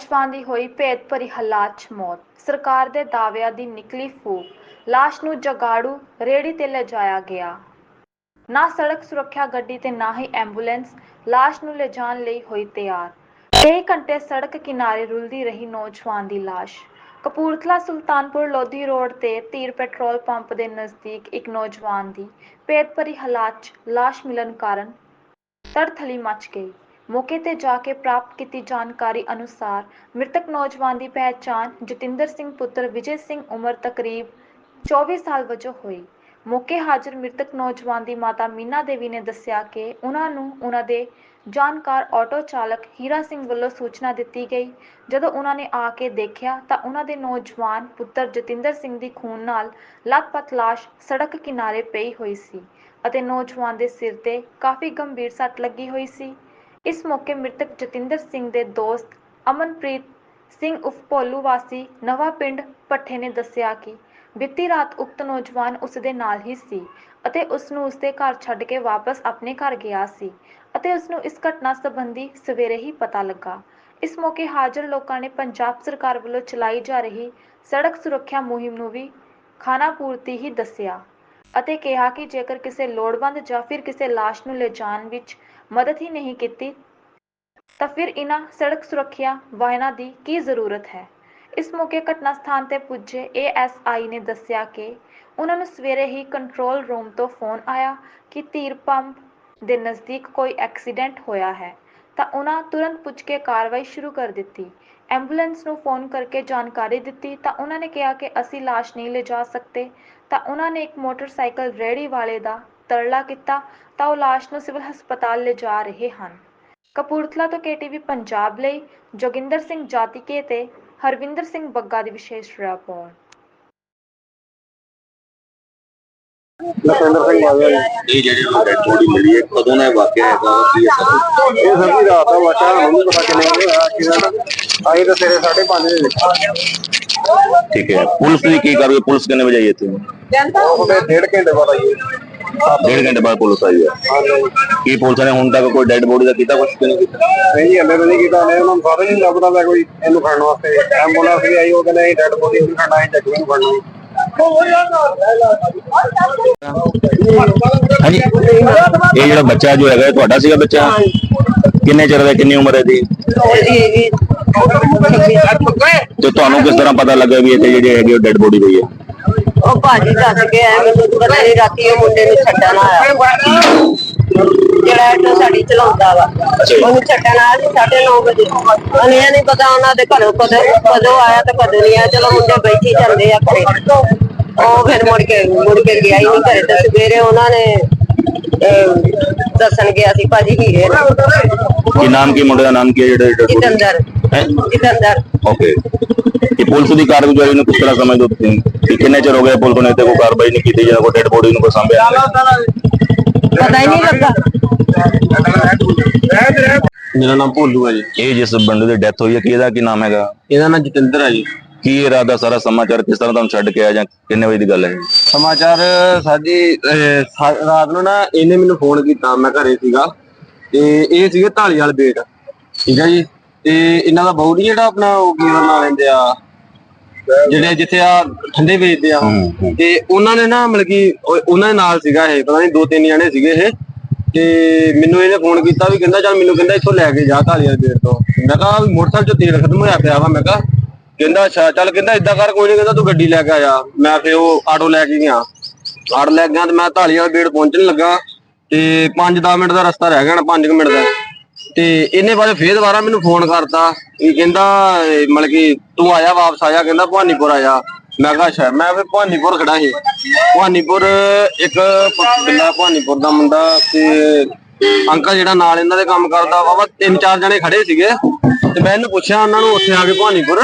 ਨੌਜਵਾਨ ਦੀ ਹੋਈ ਭੇਦ ਭਰੀ ਹਾਲਾਤ 'ਚ ਮੌਤ। ਸਰਕਾਰ ਦੇ ਦਾਅਵਿਆਂ ਦੀ ਨਿਕਲੀ ਫੂਕ, ਲਾਸ਼ ਨੂੰ ਜਗਾੜੂ, ਰੇੜੀ ਤੇ ਲਿਜਾਇਆ ਗਿਆ। ਨਾ ਸੜਕ ਸੁਰੱਖਿਆ ਗੱਡੀ ਤੇ ਨਾ ਹੀ ਐਂਬੂਲੈਂਸ, ਲਾਸ਼ ਨੂੰ ਲਿਜਾਣ ਲਈ ਹੋਈ ਤਿਆਰ। ਕਈ ਘੰਟੇ ਸੜਕ ਕਿਨਾਰੇ ਰੁਲਦੀ ਰਹੀ ਨੌਜਵਾਨ ਦੀ ਲਾਸ਼। ਕਪੂਰਥਲਾ ਸੁਲਤਾਨਪੁਰ ਲੋਧੀ ਰੋਡ ਤੇ ਧੀਰ ਪੈਟਰੋਲ ਪੰਪ ਦੇ ਨਜ਼ਦੀਕ ਇੱਕ ਨੌਜਵਾਨ ਦੀ ਭੇਦ ਭਰੀ ਹਾਲਾਤ 'ਚ ਲਾਸ਼ ਮਿਲਣ ਕਾਰਨ ਤੜਥਲੀ ਮਚ ਗਈ। ਮੌਕੇ ਤੇ ਜਾ ਕੇ ਪ੍ਰਾਪਤ ਕੀਤੀ ਜਾਣਕਾਰੀ ਅਨੁਸਾਰ ਮ੍ਰਿਤਕ ਨੌਜਵਾਨ ਦੀ ਪਹਿਚਾਣ ਜਤਿੰਦਰ ਸਿੰਘ ਪੁੱਤਰ ਵਿਜੇ ਸਿੰਘ ਉਮਰ ਤਕਰੀਬ 24 ਸਾਲ ਵਜੋਂ ਹੋਈ। ਮੌਕੇ ਹਾਜ਼ਰ ਮ੍ਰਿਤਕ ਨੌਜਵਾਨ ਦੀ ਮਾਤਾ ਮੀਨਾ ਦੇਵੀ ਨੇ ਦੱਸਿਆ ਕਿ ਉਹਨਾਂ ਨੂੰ ਉਹਨਾਂ ਦੇ ਜਾਣਕਾਰ ਆਟੋ ਚਾਲਕ ਹੀਰਾ ਸਿੰਘ ਵੱਲੋਂ ਸੂਚਨਾ ਦਿੱਤੀ ਗਈ। ਜਦੋਂ ਉਹਨਾਂ ਨੇ ਆ ਕੇ ਦੇਖਿਆ ਤਾਂ ਉਹਨਾਂ ਦੇ ਨੌਜਵਾਨ ਪੁੱਤਰ ਜਤਿੰਦਰ ਸਿੰਘ ਦੀ ਖੂਨ ਨਾਲ ਲਤਪਤ ਲਾਸ਼ ਸੜਕ ਕਿਨਾਰੇ ਪਈ ਹੋਈ ਸੀ ਅਤੇ ਨੌਜਵਾਨ ਦੇ ਸਿਰ ਤੇ ਕਾਫੀ ਗੰਭੀਰ ਸੱਟ ਲੱਗੀ ਹੋਈ ਸੀ। ਇਸ ਮੌਕੇ ਮ੍ਰਿਤਕ ਜਤਿੰਦਰ ਸਿੰਘ ਦੇ ਦੋਸਤ ਅਮਨਪ੍ਰੀਤ ਸਿੰਘ ਉਫ ਭੋਲੂ ਵਾਸੀ ਨਵਾਂ ਪਿੰਡ ਭੱਠੇ ਨੇ ਦੱਸਿਆ ਕਿ ਬੀਤੀ ਰਾਤ ਉਕਤ ਨੌਜਵਾਨ ਉਸ ਦੇ ਨਾਲ ਹੀ ਸੀ ਅਤੇ ਉਸ ਨੂੰ ਉਸਦੇ ਘਰ ਛੱਡ ਕੇ ਵਾਪਸ ਆਪਣੇ ਘਰ ਗਿਆ ਸੀ ਅਤੇ ਉਸ ਨੂੰ ਇਸ ਘਟਨਾ ਸੰਬੰਧੀ ਸਵੇਰੇ ਹੀ ਪਤਾ ਲੱਗਾ। ਇਸ ਮੌਕੇ ਹਾਜ਼ਰ ਲੋਕਾਂ ਨੇ ਪੰਜਾਬ ਸਰਕਾਰ ਵੱਲੋਂ ਚਲਾਈ ਜਾ ਰਹੀ ਸੜਕ ਸੁਰੱਖਿਆ ਮੁਹਿੰਮ ਨੂੰ ਵੀ ਖਾਨਾ ਪੂਰਤੀ ਹੀ ਦੱਸਿਆ। ਅਤੇ ਕਿਹਾ ਕਿ ਜੇਕਰ ਕਿਸੇ ਲੋੜਵੰਦ ਜਾਂ ਫਿਰ ਕਿਸੇ ਲਾਸ਼ ਨੂੰ ਲਿਜਾਣ ਵਿੱਚ ਮਦਦ ਹੀ ਨਹੀਂ ਕੀਤੀ, ਤਾਂ ਫਿਰ ਇਹਨਾਂ ਸੜਕ ਸੁਰੱਖਿਆ ਵਾਹਨਾਂ ਦੀ ਕੀ ਜ਼ਰੂਰਤ ਹੈ? ਇਸ ਮੌਕੇ ਘਟਨਾ ਸਥਾਨ ਤੇ ਪੁੱਜੇ ਏਐਸਆਈ ਨੇ ਦੱਸਿਆ ਕਿ ਉਹਨਾਂ ਨੂੰ ਸਵੇਰੇ ਹੀ ਕੰਟਰੋਲ ਰੂਮ ਤੋਂ ਫੋਨ ਆਇਆ ਕਿ ਧੀਰ ਪੰਪ ਦੇ ਨਜ਼ਦੀਕ ਕੋਈ ਐਕਸੀਡੈਂਟ ਹੋਇਆ ਹੈ, ਤਾਂ ਉਹਨਾਂ ਤੁਰੰਤ ਪੁੱਜ ਕੇ ਕਾਰਵਾਈ ਸ਼ੁਰੂ ਕਰ ਦਿੱਤੀ। ਐਂਬੂਲੈਂਸ ਨੂੰ ਫੋਨ ਕਰਕੇ ਜਾਣਕਾਰੀ ਦਿੱਤੀ ਤਾਂ ਉਹਨਾਂ ਨੇ ਕਿਹਾ ਕਿ ਅਸੀਂ ਲਾਸ਼ ਨਹੀਂ ਲਿਜਾ ਸਕਦੇ ਤਾਂ ਉਹਨਾਂ ਨੇ ਇੱਕ ਮੋਟਰਸਾਈਕਲ ਰੇੜੀ ਵਾਲੇ ਦਾ ਤਰਲਾ ਕੀਤਾ ਤਾਂ ਉਹ ਲਾਸ਼ ਨੂੰ ਸਿਵਲ ਹਸਪਤਾਲ ਲਿਜਾ ਰਹੇ ਹਨ। ਕਪੂਰਥਲਾ ਤੋਂ ਕੇਟੀਵੀ ਪੰਜਾਬ ਲਈ ਜੋਗਿੰਦਰ ਸਿੰਘ ਜਾਤੀਕੇ ਤੇ ਹਰਵਿੰਦਰ ਸਿੰਘ ਬੱਗਾ ਦੀ ਵਿਸ਼ੇਸ਼ ਰਿਪੋਰਟ। ਲਖਵਿੰਦਰ ਸਿੰਘ ਜੀ। ਇਹ ਜਿਹੜੀ ਡੈਡ ਬੋਡੀ ਮਿਲੀ ਹੈ ਕਦੋਂ ਦਾ ਇਹ ਵਾਕਿਆ ਹੈਗਾ ਕੀ ਹੈ ਸਰ ਇਹ ਸਰ ਜੀ ਰਾਤ ਦਾ ਵਾਟਾ ਸਾਨੂੰ ਨਹੀਂ ਪਤਾ ਕਿੰਨੇ ਵਜੇ ਹੋਇਆ ਐਕਸੀਡੈਂਟ ਅਸੀਂ ਤਾਂ ਸਵੇਰੇ 5:30 ਵਜੇ ਦੇਖਿਆ। ਠੀਕ ਹੈ। ਪੁਲਿਸ ਦੀ ਕੀ ਕਾਰਵਾਈ ਪੁਲਿਸ ਕਿੰਨੇ ਵਜੇ ਆਈ ਇੱਥੇ? ਉਹਦੇ ਡੇਢ ਘੰਟੇ ਬਾਅਦ ਆਈ ਡੇਢ ਘੰਟੇ ਬਾਅਦ ਪੁਲਿਸ ਆਈ ਹੈ। ਕੀ ਪੁਲਿਸ ਨੇ ਹੁਣ ਤੱਕ ਕੋਈ ਡੈਡ ਬੋਡੀ ਦਾ ਕੀਤਾ ਕੁਝ ਨਹੀਂ ਕੀਤਾ? ਨਹੀਂ ਜੀ ਹਲੇ ਨਹੀਂ ਕੀਤਾ। ਨੇ ਉਹਨਾਂ ਨੂੰ ਸਾਰੇ ਨਹੀਂ ਲੱਭਦਾ ਪਿਆ ਕੋਈ ਇਹਨੂੰ ਫੜਨ ਵਾਸਤੇ। ਐਂਬੂਲੈਂਸ ਵੀ ਆਈ ਉਹ ਕਹਿੰਦੇ ਅਸੀਂ ਡੈਡ ਬੋਡੀ ਨਹੀਂ ਖੜਨਾ ਅਸੀਂ ਜੱਗੀ ਨੂੰ ਹਾਂਜੀ। ਇਹ ਜਿਹੜਾ ਬੱਚਾ ਜੋ ਹੈਗਾ ਤੁਹਾਡਾ ਸੀਗਾ ਬੱਚਾ? ਕਿੰਨੇ ਚਿਰ ਦਾ ਕਿੰਨੀ ਉਮਰ ਹੈ ਦੀ ਤੇ ਤੁਹਾਨੂੰ ਕਿਸ ਤਰ੍ਹਾਂ ਪਤਾ ਲੱਗਾ ਵੀ ਇੱਥੇ ਜਿਹੜੀ ਹੈਗੀ ਡੈਡ ਬੋਡੀ ਪਈ ਹੈ? ਉਹ ਭਾਜੀ ਦੱਸ ਕੇ ਆਇਆ ਮੈਨੂੰ ਪਤਾ ਨਹੀਂ ਰਾਤੀ ਉਹ ਮੁੰਡੇ ਨੂੰ ਛੱਡਣ ਆਇਆ। ਜਿਹੜਾ ਆਟੋ ਸਾਡੀ ਚਲਾਉਂਦਾ ਵਾ ਉਹਨੂੰ ਛੱਡਣ ਆਇਆ ਸੀ 9:30 ਵਜੇ। ਉਹਨੇ ਇਹ ਨਹੀਂ ਪਤਾ ਉਹਨਾਂ ਦੇ ਘਰੋਂ ਕਦੋਂ ਕਦੋਂ ਆਇਆ ਤੇ ਕਦੋਂ ਨਹੀਂ ਆਇਆ ਚਲੋ ਮੁੰਡੇ ਬੈਠੀ ਜਾਂਦੇ ਆ ਘਰੇ। ਉਹ ਫਿਰ ਮੁੜ ਕੇ ਮੁੜ ਕੇ ਗਿਆ ਹੀ ਨਹੀਂ ਘਰੇ ਤੇ ਸਵੇਰੇ ਉਹਨਾਂ ਨੇ ਦੱਸਣ ਗਿਆ ਸੀ ਭਾਜੀ ਹੀਰੇ ਕੀ ਨਾਮ ਕੀ ਮੁੰਡੇ ਦਾ ਨਾਮ ਕੀ ਹੈ ਜਿਹੜਾ ਬੋਡੀ ਜਿਤੰਦਰ। ਹੈ? ਜਿਤੰਦਰ। ਓਕੇ। ਇਹ ਪੁਲਿਸ ਦੀ ਕਾਰਗੁਜ਼ਾਰੀ ਨੂੰ ਕਿਸ ਤਰ੍ਹਾਂ ਸਮਝਦੇ ਹੋ ਤੁਸੀਂ? ਕਿ ਕਿੰਨੇ ਚਿਰ ਹੋ ਗਿਆ ਪੁਲਿਸ ਨੇ ਤੇ ਕੋਈ ਕਾਰਵਾਈ ਨਹੀਂ ਕੀਤੀ ਜਾਂ ਕੋਈ ਡੈਡ ਬੋਡੀ ਨੂੰ ਕੋਈ ਸਾਂਭਿਆ ਨਹੀਂ? ਪਤਾ ਹੀ ਨਹੀਂ ਲੱਗਾ। ਮੇਰਾ ਨਾਮ ਭੋਲੂ ਹੈ ਜੀ। ਇਹ ਜਿਸ ਬੰਦੇ ਦੀ ਡੈਥ ਹੋਈ ਹੈ ਕਿ ਇਹਦਾ ਕੀ ਨਾਮ ਹੈਗਾ? ਇਹਦਾ ਨਾਮ ਜਤਿੰਦਰ ਹੈ ਜੀ। ਕੀ ਇਰਾਦਾ ਸਾਰਾ ਸਮਾਚਾਰ ਕਿਸ ਤਰ੍ਹਾਂ ਤੁਹਾਨੂੰ ਛੱਡ ਕੇ ਆਇਆ ਜਾਂ ਕਿੰਨੇ ਵਜੇ ਦੀ ਗੱਲ ਹੈ? ਸਮਾਚਾਰ ਸਾਡੀ ਅਹ, ਸਾ- ਰਾਤ ਨੂੰ ਨਾ ਇਹਨੇ ਮੈਨੂੰ ਫੋਨ ਕੀਤਾ ਮੈਂ ਘਰੇ ਸੀਗਾ ਤੇ ਇਹ ਸੀਗੇ ਢਾਲੀ ਵਾਲੇ ਬੇਟ ਠੀਕ ਹੈ ਜੀ? ਤੇ ਇਹਨਾਂ ਦਾ ਬਹੂ ਨੀ ਜਿਹੜਾ ਆਪਣਾ ਉਹ ਕੀ ਨਾਂ ਲੈਂਦੇ ਆ? ਜਿਹੜੇ ਜਿੱਥੇ ਆ ਠੰਡੇ ਵੇਚਦੇ ਆ। ਤੇ ਉਹਨਾਂ ਨੇ ਨਾ ਮਤਲਬ ਕਿ ਉਹ- ਉਹਨਾਂ ਦੇ ਨਾਲ ਸੀਗਾ ਇਹ ਪਤਾ ਨਹੀਂ ਦੋ ਤਿੰਨ ਜਣੇ ਸੀਗੇ ਇਹ। ਤੇ ਮੈਨੂੰ ਇਹਨੇ ਫੋਨ ਕੀਤਾ ਵੀ ਕਹਿੰਦਾ ਚੱਲ ਮੈਨੂੰ ਕਹਿੰਦਾ ਇੱਥੋਂ ਲੈ ਕੇ ਜਾ ਢਾਲੀ ਵਾਲੇ ਬੇਟ ਤੋਂ। ਮੈਂ ਕਿਹਾ ਵੀ ਮੋਟਰਸਾਈਕਲ 'ਚ ਤੇਲ ਖਤਮ ਹੋਇਆ ਪਿਆ ਵਾ ਮੈਂ ਕਿਹਾ। ਕਹਿੰਦਾ, ਅੱਛਾ, ਚੱਲ ਕਹਿੰਦਾ ਇਦਾਂ ਕਰ, ਕੋਈ ਨਹੀਂ ਕਹਿੰਦਾ, ਤੂੰ ਗੱਡੀ ਲੈ ਕੇ ਆ ਮੈਂ ਫੇ ਉਹ ਆਟੋ ਲੈ ਕੇ ਗਿਆ। ਆਟੋ ਲੈ ਕੇ ਗਿਆ ਤੇ ਮੈਂ ਢਾਲੀ ਵਾਲਾ ਬੇੜ ਪਹੁੰਚਣ ਲੱਗਾ ਤੇ 5-10 ਮਿੰਟ ਦਾ ਰਸਤਾ ਰਹਿ ਗਿਆ ਨਾ 5 ਮਿੰਟ ਦਾ। ਤੇ ਇਹਨੇ ਬਾਅਦ ਫੇਰ ਦੁਬਾਰਾ ਮੈਨੂੰ ਫੋਨ ਕਰਤਾ ਇਹ ਕਹਿੰਦਾ ਮਤਲਬ ਕਿ ਤੂੰ ਆਇਆ, ਵਾਪਸ ਆਇਆ, ਕਹਿੰਦਾ, ਭਵਾਨੀਪੁਰ ਆਇਆ। ਮੈਂ ਕਿਹਾ, ਅੱਛਾ, ਮੈਂ ਫੇ ਭਵਾਨੀਪੁਰ ਖੜਾ ਸੀ। ਭਵਾਨੀਪੁਰ ਇੱਕ ਬਿੱਲਾ ਭਵਾਨੀਪੁਰ ਦਾ ਮੁੰਡਾ ਤੇ ਅੰਕਲ ਜਿਹੜਾ ਨਾਲ ਇਹਨਾਂ ਦੇ ਕੰਮ ਕਰਦਾ ਵਾ ਤਿੰਨ ਚਾਰ ਜਣੇ ਖੜੇ ਸੀਗੇ। ਤੇ ਮੈਂ ਇਹਨੂੰ ਪੁੱਛਿਆ, ਉਹਨਾਂ ਨੂੰ ਉੱਥੇ ਆ ਕੇ ਭਵਾਨੀਪੁਰ।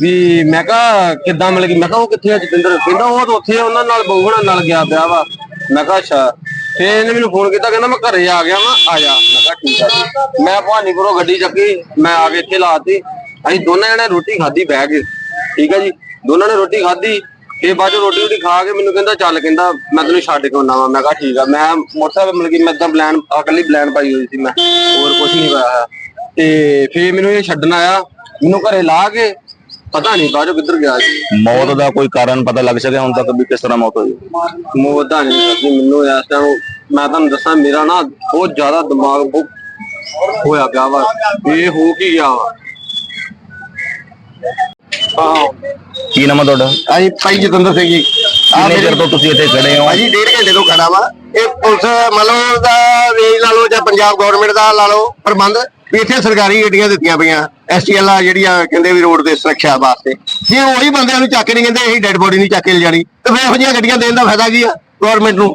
ਵੀ ਮੈਂ ਕਿਹਾ ਕਿੱਦਾਂ ਮਿਲ ਗਈ? ਮੈਂ ਕਿਹਾ ਉਹ ਕਿੱਥੇ ਆ ਜਤਿੰਦਰ? ਕਹਿੰਦਾ ਉਹ ਤਾਂ ਉੱਥੇ ਆ, ਉਹਨਾਂ ਨਾਲ ਬਹੂਣਾ ਨਾਲ ਗਿਆ ਪਿਆ ਵਾ। ਮੈਂ ਕਿਹਾ ਅੱਛਾ। ਫੇਰ ਇਹਨੇ ਮੈਨੂੰ ਫੋਨ ਕੀਤਾ ਕਹਿੰਦਾ ਮੈਂ ਘਰੇ ਆ ਗਿਆ ਵਾਂ ਆ ਜਾ। ਮੈਂ ਕਿਹਾ ਠੀਕ ਆ ਜੀ। ਮੈਂ ਭਵਾਨੀਪੁਰੋਂ ਗੱਡੀ ਚੱਕੀ ਮੈਂ ਆ ਕੇ ਇੱਥੇ ਲਾਤੀ। ਅਸੀਂ ਦੋਨਾਂ ਜਣੇ ਰੋਟੀ ਖਾਧੀ ਬਹਿ ਕੇ ਠੀਕ ਆ ਜੀ। ਦੋਨਾਂ ਨੇ ਰੋਟੀ ਖਾਧੀ ਤੇ ਬਾਅਦ ਚੋਂ ਰੋਟੀ ਰੋਟੀ ਖਾ ਕੇ ਮੈਨੂੰ ਕਹਿੰਦਾ ਚੱਲ ਕਹਿੰਦਾ ਮੈਂ ਤੈਨੂੰ ਛੱਡ ਕੇ ਆਉਣਾ ਵਾ। ਮੈਂ ਕਿਹਾ ਠੀਕ ਆ। ਮੈਂ ਮੋਟਰਸਾਈਕਲ ਮਿਲ ਗਈ ਮੈਂ ਤਾਂ ਪਲਾਨ ਅਕਲੀ ਪਲਾਨ ਪਾਈ ਹੋਈ ਸੀ ਮੈਂ। ਹੋਰ ਕੁਝ ਨਹੀਂ ਪਾਇਆ ਹੋਇਆ। ਤੇ ਫੇਰ ਮੈਨੂੰ ਇਹ ਛੱਡਣ ਆਇਆ। ਮੈਨੂੰ ਘਰੇ ਲਾ ਕੇ ਪਤਾ ਨਹੀਂ ਚੋਂ ਕਿੱਧਰ ਗਿਆ ਜੀ ਮੌਤ ਦਾ ਕੋਈ ਕਾਰਨ ਪਤਾ ਲੱਗ ਸਕਿਆ ਹੁਣ ਤੱਕ ਵੀ ਕਿਸ ਤਰ੍ਹਾਂ ਮੌਤ ਹੋਈ? ਮੋਦਾ ਨਹੀਂ ਸਰ ਜੀ ਮੈਨੂੰ ਇਸ ਟਾਈਮ ਮੈਂ ਤੁਹਾਨੂੰ ਦੱਸਾਂ ਮੇਰਾ ਨਾ ਬਹੁਤ ਜ਼ਿਆਦਾ ਦਿਮਾਗ ਬਹੁਤ ਹੋਇਆ ਪਿਆ ਵਾ। ਇਹ ਹੋ ਕੀ ਗਿਆ ਵਾ? ਹਾਂ ਕੀ ਨਾਮ ਹੈ ਤੁਹਾਡਾ? ਹਾਂਜੀ ਭਾਈ ਜਤਿੰਦਰ ਸਿੰਘ ਜੀ। ਕਿੰਨੇ ਚਿਰ ਤੋਂ ਤੁਸੀਂ ਇੱਥੇ ਖੜੇ ਹੋ? ਭਾਜੀ ਡੇਢ ਘੰਟੇ ਤੋਂ ਖੜਾ ਵਾ। ਇਹ ਪੁਲਿਸ ਮਤਲਬ ਦਾ ਰੇਂਜ ਲਾ ਲਓ ਜਾਂ ਪੰਜਾਬ ਗਵਰਨਮੈਂਟ ਦਾ ਲਾ ਲਓ ਪ੍ਰਬੰਧ। ਵੀ ਇੱਥੇ ਸਰਕਾਰੀ ਗੱਡੀਆਂ ਦਿੱਤੀਆਂ ਪਈਆਂ। ਐਸਟੀਐਲ ਆ ਜਿਹੜੀਆਂ ਕਹਿੰਦੇ ਵੀ ਰੋਡ ਤੇ ਸੁਰੱਖਿਆ ਵਾਸਤੇ। ਜੇ ਉਹੀ ਬੰਦਿਆਂ ਨੂੰ ਚੱਕ ਕੇ ਨਹੀਂ ਕਹਿੰਦੇ ਅਸੀਂ ਡੈੱਡ ਬੋਡੀ ਨਹੀਂ ਚੱਕ ਕੇ ਲਿਜਾਣੀ ਤੇ ਫਿਰ ਇਹੋ ਜਿਹੀਆਂ ਗੱਡੀਆਂ ਦੇਣ ਦਾ ਫਾਇਦਾ ਕੀ ਆ ਗਵਰਨਮੈਂਟ ਨੂੰ?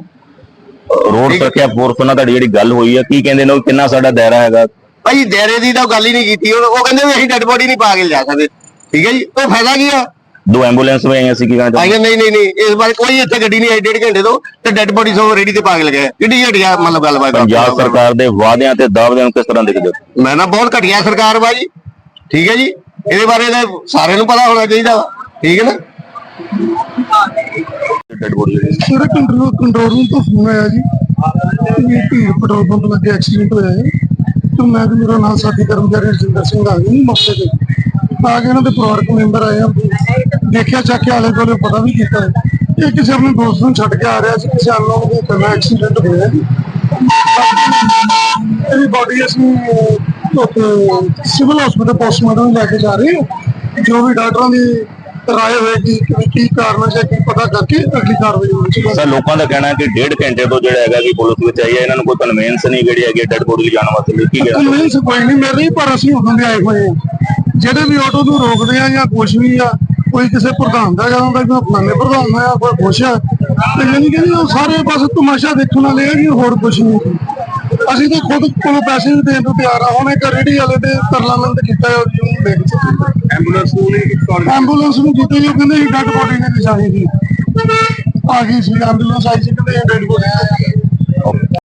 ਰੋਡ ਸੁਰੱਖਿਆ ਫੋਰਸ ਨਾਲ ਤੁਹਾਡੀ ਜਿਹੜੀ ਗੱਲ ਹੋਈ ਹੈ ਕੀ ਕਹਿੰਦੇ ਨੇ ਉਹ ਕਿੰਨਾ ਸਾਡਾ ਦਾਇਰਾ ਹੈਗਾ? ਭਾਈ ਦਾਇਰੇ ਦੀ ਤਾਂ ਗੱਲ ਹੀ ਨਹੀਂ ਕੀਤੀ ਉਹ ਉਹ ਕਹਿੰਦੇ ਵੀ ਅਸੀਂ ਡੈੱਡ ਬੋਡੀ ਨਹੀਂ ਪਾ ਕੇ ਲਿਜਾ ਸਕਦੇ। ਠੀਕ ਹੈ ਜੀ ਉਹ ਫਾਇਦਾ ਕੀ ਆ? ਦੋ ਐਂਬੂਲੈਂਸ ਵੀ ਆਈਆਂ ਸੀ ਕੀ ਕਹਿੰਦੇ ਆਈਆਂ ਨਹੀਂ ਨਹੀਂ ਨਹੀਂ ਇਸ ਬਾਰੇ ਕੋਈ ਇੱਥੇ ਗੱਡੀ ਨਹੀਂ ਆਈ ਡੇਢ ਘੰਟੇ ਤੋਂ ਤੇ ਡੈੱਡ ਬੋਡੀ ਸੋ ਰੇਡੀ ਤੇ ਪਾ ਕੇ ਲਗਾਇਆ ਕਿੱਡੀ ਘਟੀਆ ਮਤਲਬ ਗੱਲਬਾਤ। ਪੰਜਾਬ ਸਰਕਾਰ ਦੇ ਵਾਅਦਿਆਂ ਤੇ ਦਾਅਵਿਆਂ ਨੂੰ ਕਿਸ ਤਰ੍ਹਾਂ ਦੇਖਦੇ ਹੋ? ਮੈਂ ਨਾ ਬਹੁਤ ਘਟੀਆ ਸਰਕਾਰ ਵਾ ਜੀ। ਠੀਕ ਹੈ ਜੀ? ਇਹਦੇ ਬਾਰੇ ਤਾਂ ਸਾਰਿਆਂ ਨੂੰ ਪਤਾ ਹੋਣਾ ਚਾਹੀਦਾ ਠੀਕ ਹੈ ਨਾ? Dead body sir control control room ਤੋਂ ਫੋਨ ਆਇਆ ਜੀ ਵੀ ਭੀੜ ਪੈਟਰੋਲ ਪੰਪ ਲੱਗੇ ਐਕਸੀਡੈਂਟ ਹੋਇਆ ਹੈ ਤੇ ਮੈਂ ਤੇ ਮੇਰਾ ਨਾਮ ਸਾਥੀ ਕਰਮਚਾਰੀ ਰਜਿੰਦਰ ਸਿੰਘ ਆ ਗਏ ਮੌਕੇ ਤੇ। ਆ ਕੇ ਇਹਨਾਂ ਦੇ ਪਰਿਵਾਰਕ ਮੈਂਬਰ ਆਏ ਆ। ਦੇਖਿਆ ਚੱਕ ਕੇ ਆਲੇ ਕੋਲੇ ਪਤਾ ਵੀ ਕੀਤਾ। ਇਹ ਕਿਸੇ ਆਪਣੇ ਦੋਸਤ ਨੂੰ ਛੱਡ ਕੇ ਆ ਰਿਹਾ ਸੀ ਕਿਸੇ ਅਨਨੋਨ ਦੇ ਕਰਨਾ ਐਕਸੀਡੈਂਟ ਹੋਇਆ ਜੀ। ਇਹਦੀ ਬਾਡੀ ਅਸੀਂ ਉੱਥੇ ਸਿਵਲ ਹਸਪੀਟਲ ਪੋਸਟਮਾਰਟਮ ਲੈ ਕੇ ਜਾ ਰਹੇ ਹਾਂ। ਜੋ ਵੀ ਡਾਕਟਰਾਂ ਦੀ ਰਾਏ ਹੋਏਗੀ ਕਿ ਕੀ ਕਾਰਨ ਹੈ ਕੀ ਪਤਾ ਕਰਕੇ ਅਗਲੀ ਕਾਰਵਾਈ ਹੋਣੀ ਚਾਹੀਦੀ ਸਰ ਲੋਕਾਂ ਦਾ ਕਹਿਣਾ ਹੈ ਕਿ ਡੇਢ ਘੰਟੇ ਤੋਂ ਜਿਹੜਾ ਹੈਗਾ ਕਿ ਪੁਲਿਸ ਵਿੱਚ ਆਈ ਹੈ ਇਹਨਾਂ ਨੂੰ ਕੋਈ ਕਨਵੈਂਸ ਨਹੀਂ ਜਿਹੜੀ ਹੈਗੀ ਡੈਡ ਬੋਡੀ ਲਿਜਾਣ ਵਾਸਤੇ। ਕੀ ਗਿਆ ਕਨਵੈਂਸ ਕੋਈ ਨਹੀਂ ਮਿਲ ਰਹੀ ਪਰ ਅਸੀਂ ਉਦੋਂ ਦੇ ਆਏ ਹੋਏ ਹਾਂ। ਜਿਹੜੇ ਵੀ ਆਟੋ ਨੂੰ ਰੋਕਦੇ ਆ ਜਾਂ ਕੁਝ ਵੀ ਆ ਕੋਈ ਕਿਸੇ ਪ੍ਰਧਾਨ ਦਾ ਜਾਂਦਾ ਕੋਈ ਫਲਾਣੇ ਪ੍ਰਧਾਨ ਦਾ ਆ ਕੋਈ ਕੁਛ ਆ ਤੇ ਯਾਨੀ ਕਿ ਉਹ ਸਾਰੇ ਬਸ ਤਮਾਸ਼ਾ ਦੇਖਣ ਵਾਲੇ ਆ ਜੀ ਹੋਰ ਕੁਝ ਨਹੀਂ। ਅਸੀਂ ਤਾਂ ਖੁਦ ਕੋਲੋਂ ਪੈਸੇ ਵੀ ਦੇਣ ਨੂੰ ਤਿਆਰ ਆ। ਹੁਣ ਇੱਕ ਰੇੜੀ ਵਾਲੇ ਦੇ ਤਰਲਾਮੰਦ ਕੀਤਾ ਹੈ ਜੀ ਉਹਨੂੰ ਦੇਖ ਸਕਦੇ ਐਂਬੂਲੈਂਸ ਨੂੰ ਐਂਬੂਲੈਂਸ ਨੂੰ ਜਿੱਤੇ ਜੀ ਕਹਿੰਦੇ ਸੀ ਡੈਡ ਬੋਡੀ ਨਹੀਂ ਚਾਹੀਦੀ ਆ ਗਈ ਸੀ ਐਂਬੂਲੈਂਸ ਆਈ ਸੀ ਕਹਿੰਦੇ ਡੈਡ ਬੋਡੀ